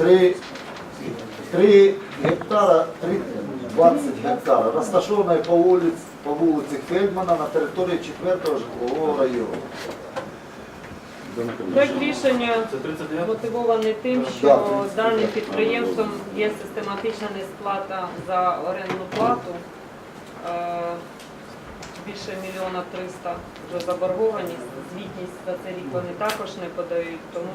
3, 3 гектара, 3, 20 гектара, розташованої по вулиці, по вулиці Фельдмана на території 4-го житлового району. Проект рішення Це 39? мотивований тим, що з даним підприємством є систематична несплата за орендну плату. Е, Більше мільйона триста вже заборгованість. Звітність за цей рік вони також не подають, тому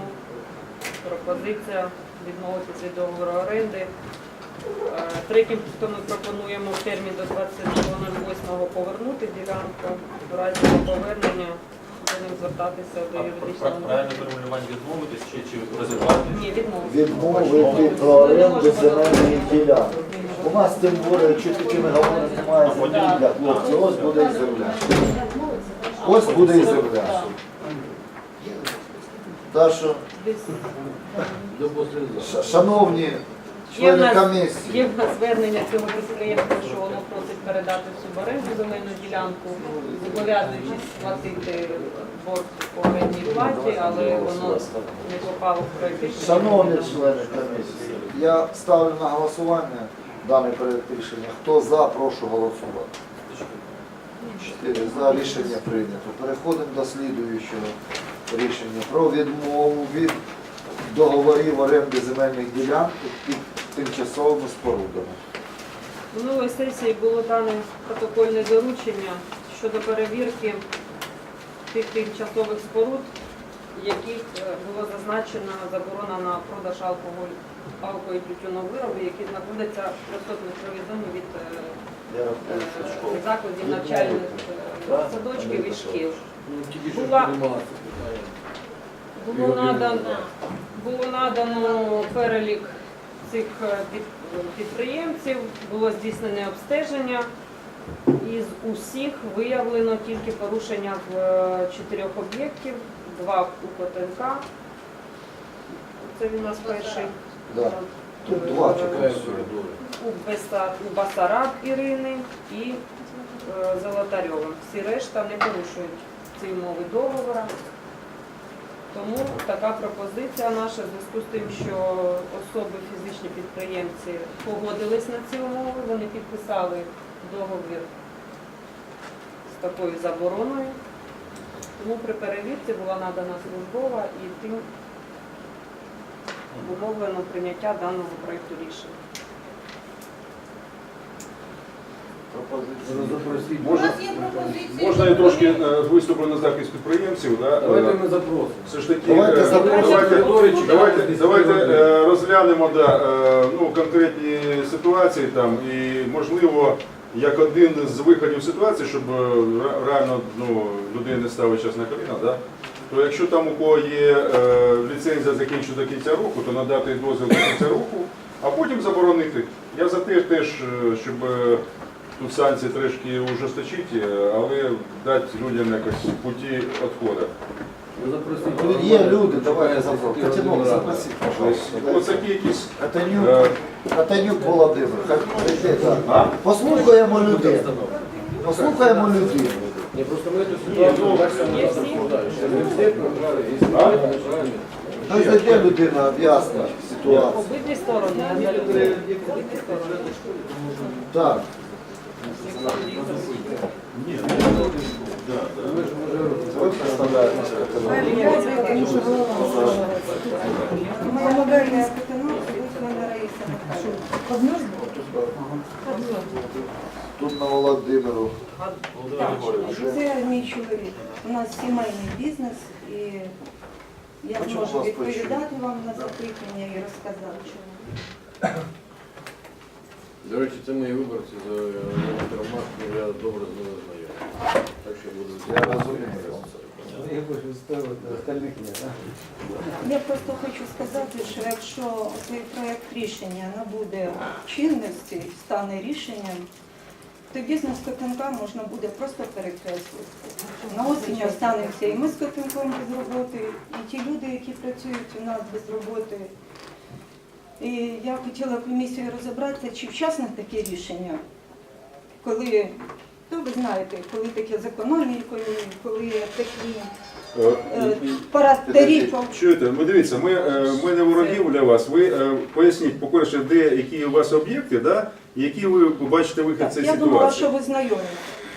пропозиція відмовитися від договору оренди. Е, Третім пунктом ми пропонуємо в термін до 22.08 повернути ділянку. В разі повернення будемо звертатися до юридичного. Правильне формулювання відмовитись чи, чи розірвати? Ні, відмовитися. Відмовити про оренду земельних ділянок. У нас тим більше, якщо таки ми говоримо, немає землі для хлопців, ось буде і земля. Ось буде і земля. Так що, ш- шановні Є в члени нас, комісії, є в нас звернення цього підприємства, що воно просить передати всю в оренду земельну ділянку, зобов'язуючись сплатити борг по орендній платі, але воно не попало в проєкт рішення. шановні члени комісії, я ставлю на голосування даний проект рішення. Хто за, прошу голосувати. Чотири за рішення прийнято. Переходимо до слідуючого рішення про відмову від договорів оренди земельних ділянок під тимчасовими спорудами. Минулої сесії було дане протокольне доручення щодо перевірки тих тимчасових споруд, в яких е, було зазначено заборона на продаж алкоголю, алкоголю і тютюнових виробів, які знаходяться в 300 метровій зоні від е, е, закладів навчальних садочків і шкіл. Була, було надано, було надано перелік цих е, підприємців, було здійснене обстеження. Із усіх виявлено тільки порушення в е, чотирьох об'єктів, два у КТНК. Це він у нас перший. Да. Тут два чекають. у, Беса, у Басараб Ірини і е, Золотарьовим. Всі решта не порушують ці умови договору. Тому така пропозиція наша в зв'язку з тим, що особи, фізичні підприємці погодились на ці умови, вони підписали договір з такою забороною. Тому при перевірці була надана службова і тим умовлено прийняття даного проєкту рішення. У Можна, нас є пропозиції. можна я трошки е, виступлю на захист підприємців? Да? Давайте Е, ми запросимо. Все ж таки, Давайте е, запросимо. давайте, давайте, давайте е, розглянемо да, е, ну, конкретні ситуації там і можливо як один з виходів ситуації, щоб е, ре- реально ну, людей не ставить час на коліна, да? то якщо там у кого є е, ліцензія закінчена до кінця року, то надати дозвіл до кінця року, а потім заборонити. Я за те теж, е, щоб е, тут санкції трошки ужесточити, е, але дати людям якось путі відходу. Запросіть. Є люди, Чекає запросимо. сесійна Катянок, запросіть, пожалуйста. Ось такі якісь. Катанюк, е, Катанюк Володимир. Послухаємо людей. Послухаємо людей. Ні, просто ми цю ситуацію розповідаємо. Всі програли, і справи почали. Зайде людина, об'ясна ситуацію. Обидві сторони, не. Обидві сторони. Так. Ви представляєте Катанюк. Помогальная Катанок, Гусмана Раиса Михайловна. Тут на Володимиру. Це мій чоловік. У нас сімейний бізнес і я А чому зможу вас відповідати вам на запитання і розказати, чому. До речі, це мої виборці за Ромашку, я добре з ними знайомий. Так що буду Я розумію. Я просто хочу сказати, що якщо цей проект рішення набуде чинності, стане рішенням, то бізнес Котенка можна буде просто перекреслити. На осінь останемося і ми з Котенком без роботи, і ті люди, які працюють у нас без роботи. І я хотіла комісію розібратися, чи вчасне таке рішення, коли, то ви знаєте, коли таке з економікою, коли такі Е, Е, Пара тарифів. Чуєте, ми дивіться, ми, е, ми не ворогів для вас. Ви е, поясніть, по-перше, де які у вас об'єкти, да? які ви побачите вихід Так, з цієї Я думала, ситуації. що ви знайомі.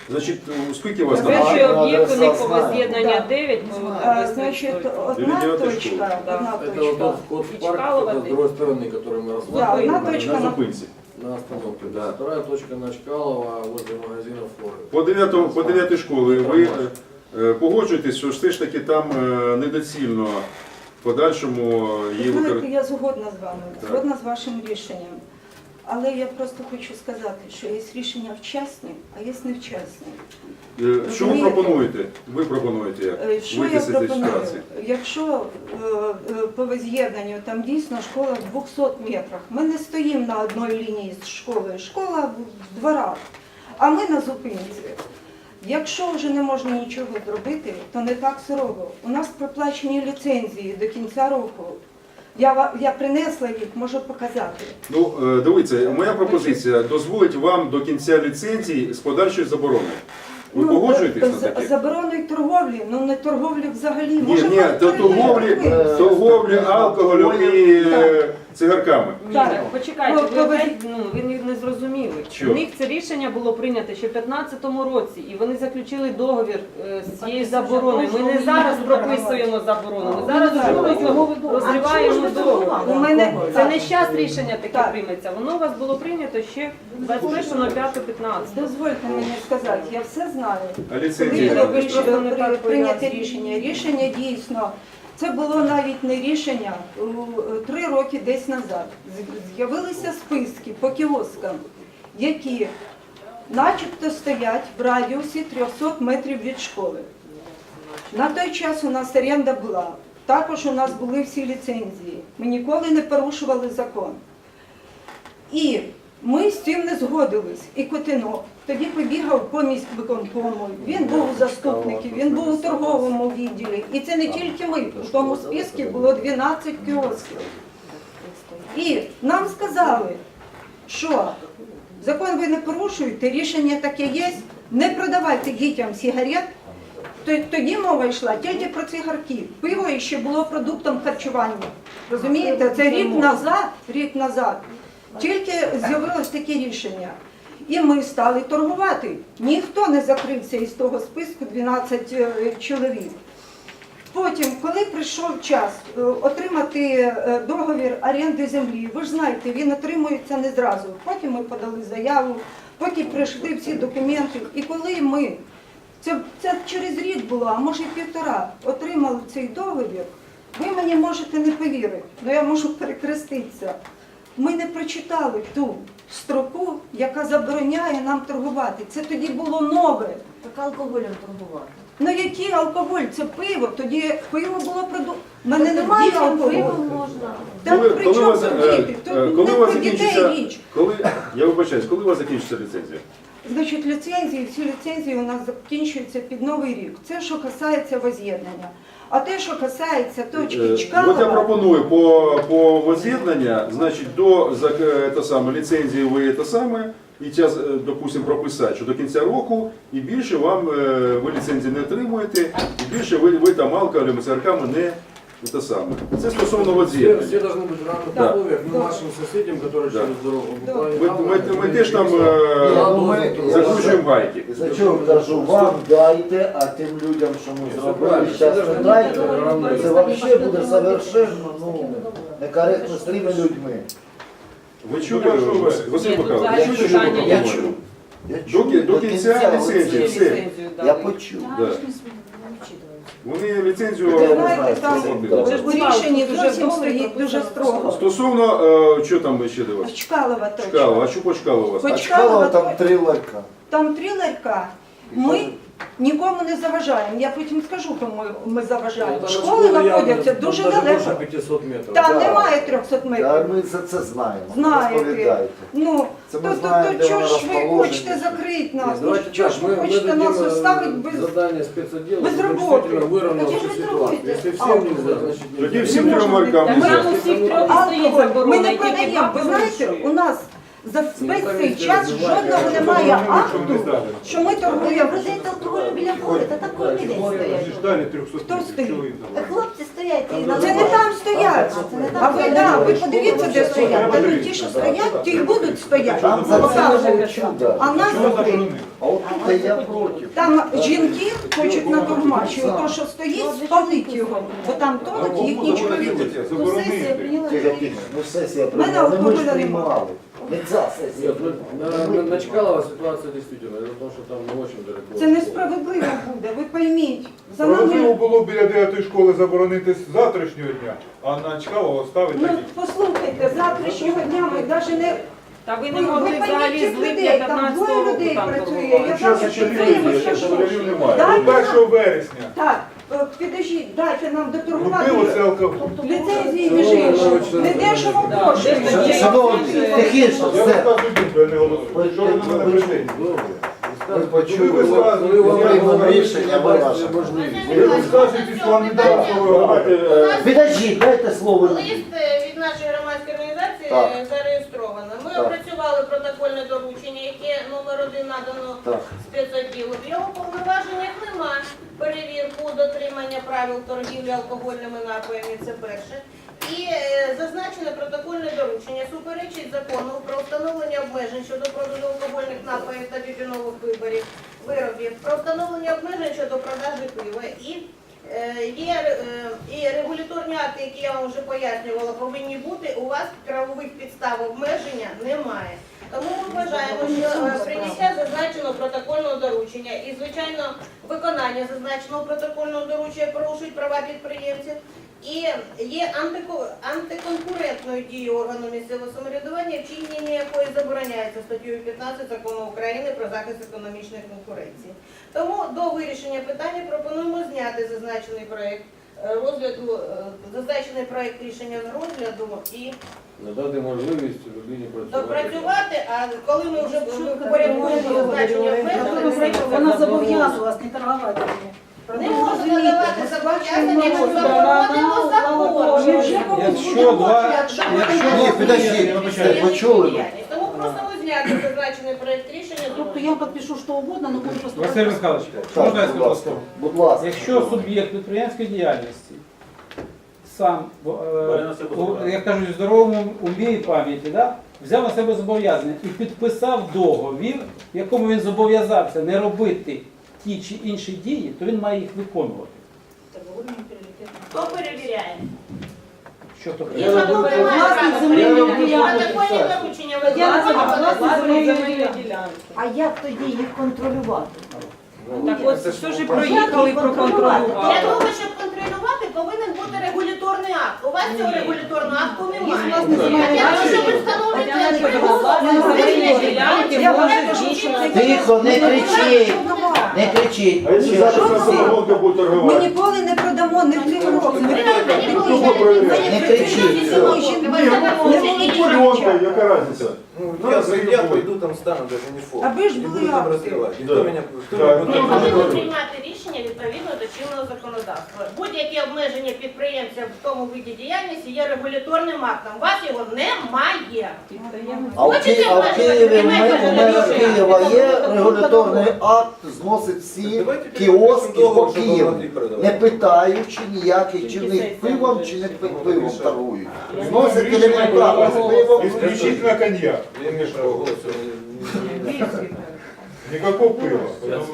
Значить, у скільки у вас До там? речі, Надо об'єкт у них по знати. воз'єднання Да. 9, ми А, виставили Значить, точку. одна Дев'ята точка, школа, да. одна Это вот точка. тот вход в парк, Чкалова это с ты. другой стороны, который мы Да, рассматривали. одна точка На на зупинці. На остановке, да. Вторая точка на Чкалова возле магазина Флоры. По 9, по 9 школи ви е, е, погоджуєтесь, що все ж таки там е, недоцільно в подальшому її Ви знаєте, використовувати? я згодна з вами, Так. згодна з вашим рішенням. Але я просто хочу сказати, що є рішення вчасні, а є невчасні. Що ви розумієте? пропонуєте? Ви пропонуєте як Е, Що вийти я з цієї пропоную? ситуації? Якщо е, е, по воз'єднанню там дійсно школа в 200 метрах, ми не стоїмо на одній лінії з школою, школа в дворах, а ми на зупинці. Якщо вже не можна нічого зробити, то не так сурово. У нас проплачені ліцензії до кінця року. Я, я принесла їх, можу показати. Ну, е, дивіться, моя пропозиція дозволить вам до кінця ліцензії з подальшою забороною. Ви Ну, погоджуєтесь е, на таке? Забороною торговлі, ну не торговлі взагалі. Ні, Може, ні, то торговлі, торговлі алкоголю і е, цигарками. Так. так, почекайте, Ну, ви опять, ну, ви не, не зрозуміли. Що? У них це рішення було прийнято ще в 15-му році, і вони заключили договір е, з цією забороною. Ми не зараз прописуємо заборону, ми зараз Ну, розриваємо договір. У мене Це не щас рішення таке прийметься. Воно у вас було прийнято ще 21.05.15. Дозвольте мені сказати, я все знаю. А Коли ви ви не при- прийняте рішення. Рішення дійсно. Це було навіть не рішення е, три роки десь назад. З'явилися списки по кіоскам, які начебто стоять в радіусі 300 метрів від школи. На той час у нас оренда була. Також у нас були всі ліцензії. Ми ніколи не порушували закон. І ми з цим не згодились. І Котинок тоді побігав по міськвиконкому. Він був у заступників, він був у торговому відділі. І це не тільки ми. У тому списку було 12 кіосків. І нам сказали, що закон ви не порушуєте, рішення таке є, не продавайте дітям сигарет. Тоді мова йшла тільки про цигарки. Пиво ще було продуктом харчування. Розумієте, це рік назад, рік назад. Тільки з'явилось таке рішення. І ми стали торгувати. Ніхто не закрився із того списку 12 е, чоловік. Потім, коли прийшов час е, отримати е, договір оренди землі, ви ж знаєте, він отримується не зразу. Потім ми подали заяву, потім прийшли всі документи. І коли ми, це, це через рік було, а може півтора, отримали цей договір, ви мені можете не повірити, але я можу перекреститися. Ми не прочитали ту строку, яка забороняє нам торгувати. Це тоді було нове. Так алкоголем торгувати. Ну який алкоголь? Це пиво. Тоді пиво було продукт. У мене немає алкоголю. можна. Так Коли- при коли чому вас, тут е, діти? Тут е, не коли у вас дітей закінчиться, річ. коли, я вибачаюсь, коли у вас закінчиться ліцензія? Значить, ліцензії, всі ліцензії у нас закінчуються під Новий рік. Це що касається воз'єднання. А те, що касається точки Чкалова... От я пропоную по, по воз'єднання, значить, до за, та саме, ліцензії ви та саме, і час, допустимо, прописати, що до кінця року і більше вам е, ви ліцензії не отримуєте, і більше ви, ви там алкоголем і церками не те саме. Це стосовно Все, воз'єднання. все должны быть в равных Да. условиях. Мы Да. нашим соседям, которые Да. через дорогу Да. буквально Ми, там, ми, ми они теж там все. е, Да, ну, ми- должны- закручуємо гайки. За чого кажу, вам дайте, а тим людям, що ми Все зробили, правильно, зараз це не ж дайте. не Це взагалі буде совершенно ну, некоректно з тими людьми. Ви чули, Василь Василь Ні, тут Михайлович, зараз ви чули, що питання ми є. Я пропонуємо? чув. Я До чув, кі- до кінця ліцензії. Всі все. ліцензію Я дали. почув. Да. Вони ліцензію Ви ви знаєте, там в рішенні стоїть дуже строго. Стосовно, е, що там ще до вас? Чкалова точка. А що по Чкалова? По Чкалова там три ларька. Там три ларька. Ми нікому не заважаємо. Я потім скажу, кому ми заважаємо. Там Школи школа знаходяться явно, дуже там даже далеко. больше 500 метров. Там Да. немає 300 А метрів. ми за це знаємо. Знаєте. Розповідайте. Ну, Це то, ми то, знаємо, то де чого воно ж ви розположене. хочете закрити нас? Нет, Ну, давайте чого так, ж мы, ви мы хочете дадим нас э, оставити без... задание спецотдела, без чтобы работы. действительно выровнять Так всю вы ситуацию. трогайте. Если всем Алкоголь. нельзя, значит Тоді нельзя. всім Не трьом можна маркам Так Ми- прямо нельзя. у всіх трьох стоїть Алкоголь. Ми заборона, не і тільки продаємо. Ви бабки знаєте, вирішують. у нас за весь цей час жодного немає акту, що ми Ви торгуємо. продаєте алкоголю біля входу, та там кожен день стоять. Хто стоїть? Хлопці стоять і Це не там стоять. Не А ви, да, ви подивіться, де стоять. Та ті, що стоять, ті й будуть стояти. Там за це чудо. А нас А от тут я проти. там жінки хочуть на турмачі, то, що стоїть, спалить його, бо там толок їхні чоловіки. Ну, сесія прийняла. Ну сесія не ми ж приймали. Не. Нет, ну, на, на, на Чкалова ситуация действительно, дело в том, что там не очень далеко. Це несправедливо буде, ви пойміть. За нами, було біля 9 школи заборонити з завтрашнього дня, а на Чкалова ставити ну такі. послухайте, завтрашнього дня ми навіть не Та ви не могли взагалі з цих липня людей, там 15 двоє року людей там працює. Я Зараз бачу, ще що це є, що ще школярів немає. До нам- 1 вересня. Так, е, підождіть, дайте нам доторгувати. алкоголь. Ліцензії між іншим. Не дешево коштує. Шановні, тихіше, Я все. розказую думку, я не голосую. Що ви на мене претензії? Ви почули, приймемо рішення, ви ваше. Ви розказуєте, що вам не дали слово говорити. Підождіть, дайте слово. Лист е, від нашої громадської організації Так. Ми Так. опрацювали протокольне доручення, яке номер один надано Так. спецоділу. В його повноваженнях нема перевірку дотримання правил торгівлі алкогольними напоями. Це перше. І е, зазначене протокольне доручення суперечить закону про встановлення обмежень щодо продажу алкогольних напоїв та тютюнових виборів виробів, про встановлення обмежень щодо продажу пива і Є е, і регуляторні акти, які я вам вже пояснювала, повинні бути. У вас правових підстав обмеження немає. Тому ми вважаємо, що е, прийняття зазначеного протокольного доручення і, звичайно, виконання зазначеного протокольного доручення порушують права підприємців і є антико- антиконкурентною дією органу місцевого самоврядування, вчинення якої забороняється статтею 15 закону України про захист економічної конкуренції. Тому до вирішення питання пропонуємо зняти зазначений проект е, розгляду, е, зазначений проект рішення з розгляду і Надати можливість людині працювати. допрацювати, а коли ми вже порядкуємо зазначення Вона зобов'язувалась не торгувати. Не можна надавати зобов'язання, якщо запровадимо закон. Якщо два, якщо Ні, все, почули ми. Тому просимо зняти зазначений проект рішення. Тобто я підпишу що угодно, але буду просто... Василь Михайлович, Так, можна я будь скажу ласка. слово? Будь ласка. Якщо суб'єкт підприємської діяльності сам, е, у, як кажуть, в здоровому умі і пам'яті, да, взяв на себе зобов'язання і підписав договір, в якому він зобов'язався не робити ті чи інші дії, то він має їх виконувати. Хто перевіряє? Що то перевіряє? закон немає Власник земельної ділянки. Протокольні доручення Я власник земельної ділянки. А як тоді їх контролювати? Так от все ж і проїхали, Для того, щоб контролювати, повинен бути регуляторний акт. У вас цього регуляторного акту немає. Для того, щоб встановити. Тихо, не кричіть, не кричіть. А якщо зараз на самогонка буде Ми торгувати? ніколи не продамо не в цьому році. не кричіть. Ну, яка різниця? Ну, я, я пойду там стану, даже не фото. Аби ж були там акти. раздавать. Да. Кто меня, кто Да, меня ну, Ми повинні приймати рішення відповідно до чинного законодавства. Будь-які обмеження підприємця в тому виді діяльності є регуляторним актом. У вас його немає. А в, Ки... а в Києві ми- у мене Києва є регуляторний акт, зносить всі кіоски по Києву, не питаючи ніяких, чи в них пивом, чи не пи- пивом торгують. Зносять елементарно з пивом. Исключительно коньяк. Я имею право голоса. не- не- Никакого пива. Я Потому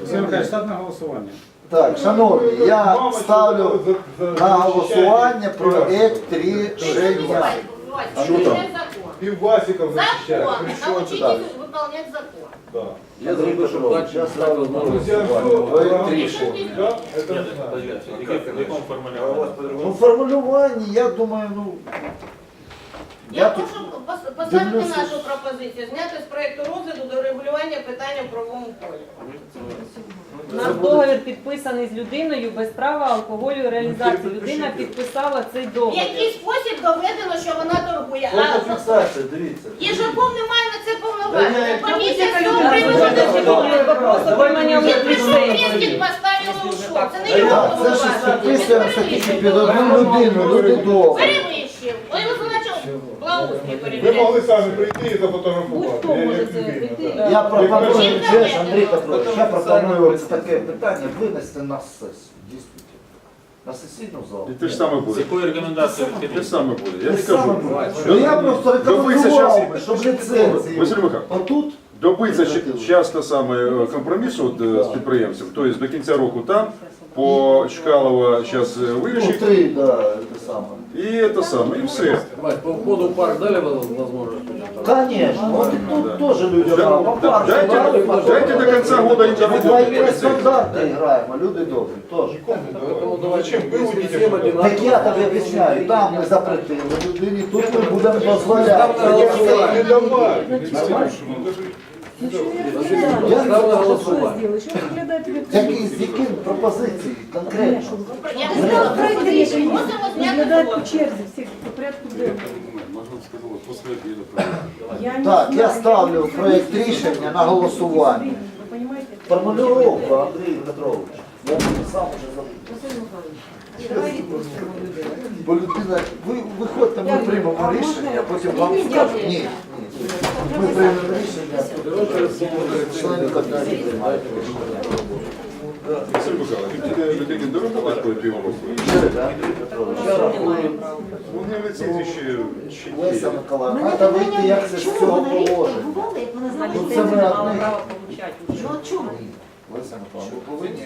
Василь Михайлович, став на голосування. Так, шановні, я Мама ставлю за- за- на за- голосування защищает проект Не рішення. забувайте, А що це там? закон. Пивасиков защищает. Закон. Причем Научитесь так? виконувати закон. Да. Я зробив, щоб дати Я ставлю на можливість. Друзья, Проект все, рішення. да, это Ні, знаю. подождіть, яке- в якому А у вас формулюванні? Ну, по-другому? формулювання, я думаю, ну. Я тут прошу пос- поставити дивлюся. нашу пропозицію, зняти з проекту розгляду до регулювання питання в правовому полі. У нас договір підписаний з людиною без права алкоголю і реалізації. Людина підписала цей В договір. який спосіб доведено, що вона торгує, а Фотофіксація, дивіться. Єжаков не має на це повноваження. Комісія з цього приводу знаю, засідає. просто приймання Він прийшов вирішень. міськіт, поставив у шоу. Це не його це ж повноваження. підписуємося тільки під одну людину, люди добрі. Ой, ви значить, Благоустрій Ви могли самі прийти і зафотографувати. Будь-хто Я- може як це людина, прийти. так. Я пропоную, Чим чесно, Андрій? Петрович, я пропоную це таке питання винести на сесію, дійсно. На сесійну залу. І те ж саме З буде. якою рекомендацією Те відхилити? ж саме буде. Я не кажу. Ну я просто рекомендував би, щоб ліцензії. Василь Михайлович, Отут Добиться часто саме е, компромісу от, е, з підприємцем, тобто до кінця року там, по Чкалова зараз ну, вирішить, три, да, це саме. і це саме, і все. Вась, по входу в парк дали возможность? Конечно, вот тут тоже людям Да, надо. да, По дайте- парку дали, дайте до конца года Ми интернет. двойные стандарти граємо, люди добрі, теж. Поэтому давайте Зачем? Вы если увидите, всем что- одинаково. Так я тобі об'ясняю, там ми запретили людині, тут ми будемо дозволяти. Ставте на голосування. Не давай. Я Ставлю на голосування. Які, з яким пропозиції конкретно? Я не знала проект рішення. Можемо зняти по черзі всіх по порядку денному. Я не Так, я знаю, ставлю не проект знаю, рішення на голосування. Ви понимаете? Формулювання, Андрій Петрович. Я сам уже забув. Бо людина, ви виходьте, ми приймемо рішення, а потім вам скажуть, ні, ні. Ми рішення. Василь Михайлович, тільки людині дорога такої півроку. Вони ще, Леся. Миколаївна, треба вийти, як це з цього положення. На Ну, це ліцензію ми мали одне. право получати. Леся Миколаївна, ви повинні